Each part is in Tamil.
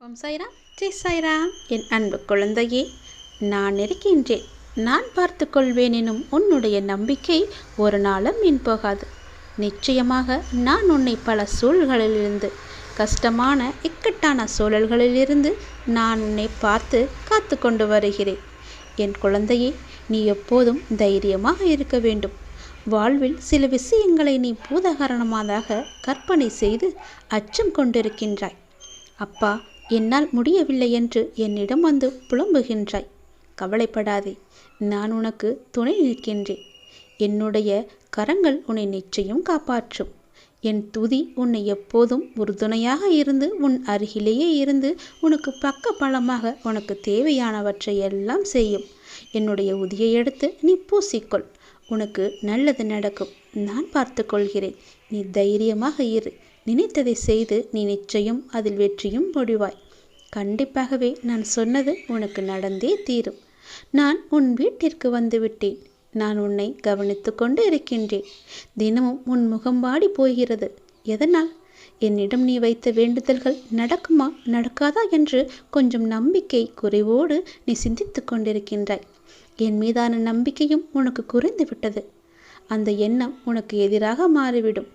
ஓம் சாய்ராம். ஜெய் சாய்ராம். என் அன்பு குழந்தையே நான் இருக்கின்றேன். நான் பார்த்து கொள்வேன் எனும் உன்னுடைய நம்பிக்கை ஒரு நாளும் மீன் போகாது. நிச்சயமாக நான் உன்னை பல சூழல்களிலிருந்து கஷ்டமான இக்கட்டான சூழல்களிலிருந்து நான் உன்னை பார்த்து காத்து கொண்டு வருகிறேன். என் குழந்தையே நீ எப்போதும் தைரியமாக இருக்க வேண்டும். வாழ்வில் சில விஷயங்களை நீ பூதகரணமாக கற்பனை செய்து அச்சம் கொண்டிருக்கின்றாய். அப்பா என்னால் முடியவில்லை என்று என்னிடம் வந்து புலம்புகின்றாய். கவலைப்படாதே நான் உனக்கு துணை நிற்கின்றேன். என்னுடைய கரங்கள் உன்னை நிச்சயம் காப்பாற்றும். என் துதி உன்னை எப்போதும் உறுதுணையாக இருந்து உன் அருகிலேயே இருந்து உனக்கு பக்க பலமாக உனக்கு தேவையானவற்றை எல்லாம் செய்யும். என்னுடைய உதியை எடுத்து நீ பூசிக்கொள். உனக்கு நல்லது நடக்கும். நான் பார்த்து கொள்கிறேன் நீ தைரியமாக இரு. நினைத்ததை செய்து நீ நிச்சயம் அதில் வெற்றியும் முடிவாய் கண்டிப்பாகவே நான் சொன்னது உனக்கு நடந்தே தீரும். நான் உன் வீட்டிற்கு வந்துவிட்டேன். நான் உன்னை கவனித்து கொண்டு இருக்கின்றேன். தினமும் உன் முகம் வாடி போகிறது. எதனால்? என்னிடம் நீ வைத்த வேண்டுதல்கள் நடக்குமா நடக்காதா என்று கொஞ்சம் நம்பிக்கை குறைவோடு நீ சிந்தித்து கொண்டிருக்கின்றாய். என் மீதான நம்பிக்கையும் உனக்கு குறைந்து விட்டது அந்த எண்ணம் உனக்கு எதிராக மாறிவிடும்.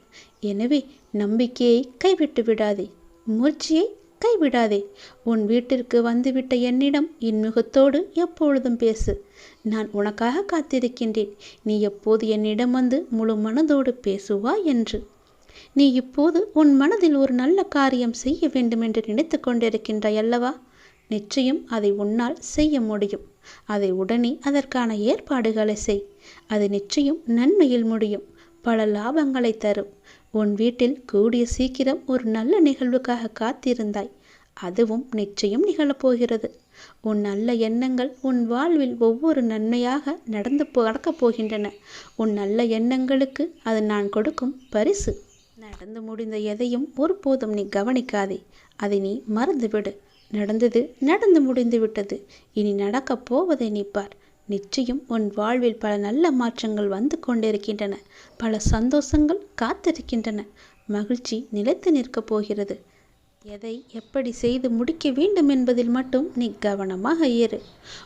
எனவே நம்பிக்கையை கைவிட்டு விடாதே. முயற்சியை கைவிடாதே. உன் வீட்டிற்கு வந்துவிட்ட என்னிடம் இன்முகத்தோடு எப்பொழுதும் பேசு. நான் உனக்காக காத்திருக்கின்றேன். நீ எப்போது என்னிடம் வந்து முழு மனதோடு பேசுவா என்று. நீ இப்போது உன் மனதில் ஒரு நல்ல காரியம் செய்ய வேண்டும் என்று நினைத்து கொண்டிருக்கின்றாய் அல்லவா? நிச்சயம் அதை உன்னால் செய்ய முடியும். அதை உடனே அதற்கான ஏற்பாடுகளை செய். அது நிச்சயம் நன்மையில் முடியும். பல லாபங்களை தரும். உன் வீட்டில் கூடிய சீக்கிரம் ஒரு நல்ல நிகழ்வுக்காக காத்திருந்தாய். அதுவும் நிச்சயம் நிகழப்போகிறது. உன் நல்ல எண்ணங்கள் உன் வாழ்வில் ஒவ்வொரு நன்மையாக நடந்து நடக்கப் போகின்றன. உன் நல்ல எண்ணங்களுக்கு அது நான் கொடுக்கும் பரிசு. நடந்து முடிந்த எதையும் ஒருபோதும் நீ கவனிக்காதே. அதை நீ மறந்துவிடு. நடந்தது நடந்து முடிந்து விட்டது. இனி நடக்கப் போவதை நிற்பார் நிச்சயம் உன் வாழ்வில் பல நல்ல மாற்றங்கள் வந்து கொண்டிருக்கின்றன. பல சந்தோஷங்கள் காத்திருக்கின்றன. மகிழ்ச்சி நிலைத்து நிற்கப் போகிறது. எதை எப்படி செய்து முடிக்க வேண்டும் என்பதில் மட்டும் நீ கவனமாக இரு.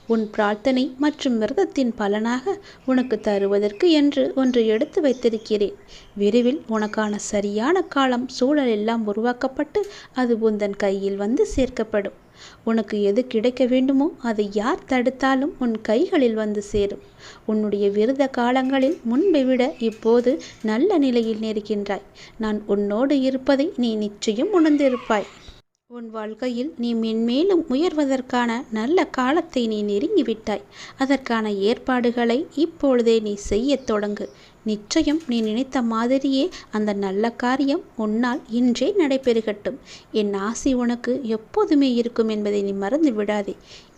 உன் பிரார்த்தனை மற்றும் விரதத்தின் பலனாக உனக்கு தருவதற்கு என்று ஒன்று எடுத்து வைத்திருக்கிறேன். விரைவில் உனக்கான சரியான காலம் சூழல் எல்லாம் உருவாக்கப்பட்டு அது உந்தன் கையில் வந்து சேர்க்கப்படும். உனக்கு எது கிடைக்க வேண்டுமோ அதை யார் தடுத்தாலும் உன் கைகளில் வந்து சேரும். உன்னுடைய விருத காலங்களில் முன்பை விட இப்போது நல்ல நிலையில் இருக்கின்றாய் நான் உன்னோடு இருப்பதை நீ நிச்சயம் உணர்ந்திருப்பாய். உன் வாழ்க்கையில் நீ மென்மேலும் உயர்வதற்கான நல்ல காலத்தை நீ நெருங்கிவிட்டாய். அதற்கான ஏற்பாடுகளை இப்பொழுதே நீ செய்யத் தொடங்கு. நிச்சயம் நீ நினைத்த மாதிரியே அந்த நல்ல காரியம் உன்னால் இன்றே நடைபெறுகட்டும். என் ஆசை உனக்கு எப்போதுமே இருக்கும் என்பதை நீ மறந்து விடாதே.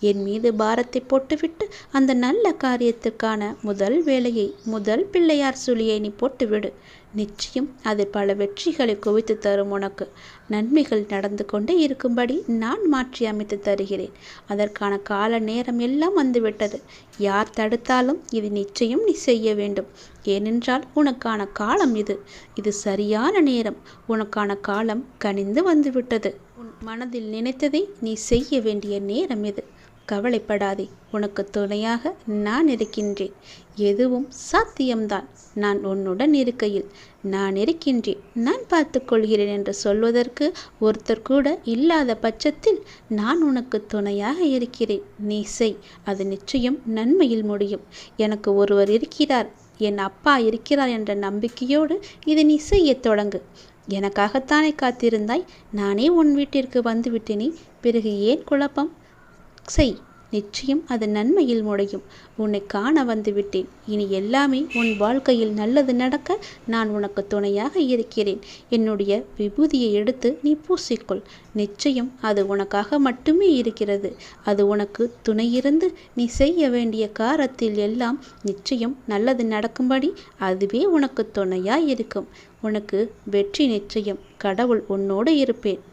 என் மீது பாரத்தை போட்டுவிட்டு அந்த நல்ல காரியத்துக்கான முதல் வேலையை முதல் பிள்ளையார் சுழியை நீ போட்டுவிடு. நிச்சயம் அது பல வெற்றிகளை குவித்து தரும் உனக்கு. நன்மைகள் நடந்து கொண்டே இருக்கும்படி நான் மாற்றி அமைத்து தருகிறேன். அதற்கான கால நேரம் எல்லாம் வந்துவிட்டது. யார் தடுத்தாலும் இது நிச்சயம் நீ செய்ய வேண்டும். ஏனென்றால் உனக்கான காலம் இது. இது சரியான நேரம். உனக்கான காலம் கனிந்து வந்துவிட்டது. உன் மனதில் நினைத்ததை நீ செய்ய வேண்டிய நேரம் இது. கவலைப்படாதே. உனக்கு துணையாக நான் இருக்கின்றேன். எதுவும் சாத்தியம்தான். நான் உன்னுடன் இருக்கையில். நான் இருக்கின்றேன். நான் பார்த்துக்கொள்கிறேன் என்று சொல்வதற்கு ஒருத்தர் கூட இல்லாத பட்சத்தில் நான் உனக்கு துணையாக இருக்கிறேன். நீ செய். அது நிச்சயம் நன்மையில் முடியும். எனக்கு ஒருவர் இருக்கிறார். என் அப்பா இருக்கிறார் என்ற நம்பிக்கையோடு இதை நீ செய்ய தொடங்கு. எனக்காகத்தானே காத்திருந்தாய்? நானே உன் வீட்டிற்கு வந்துவிட்டேனே பிறகு ஏன் குழப்பம்? செய். நிச்சயம் அது நன்மையில் முடையும் உன்னை காண வந்துவிட்டேன். இனி எல்லாமே உன் வாழ்க்கையில் நல்லது நடக்க நான் உனக்கு துணையாக இருக்கிறேன். என்னுடைய விபூதியை எடுத்து நீ பூசிக்கொள். நிச்சயம் அது உனக்காக மட்டுமே இருக்கிறது. அது உனக்கு துணையிருந்து நீ செய்ய வேண்டிய காரத்தில் எல்லாம் நிச்சயம் நல்லது நடக்கும்படி அதுவே உனக்கு துணையாய் இருக்கும். உனக்கு வெற்றி நிச்சயம். கடவுள் உன்னோடு இருப்பேன்.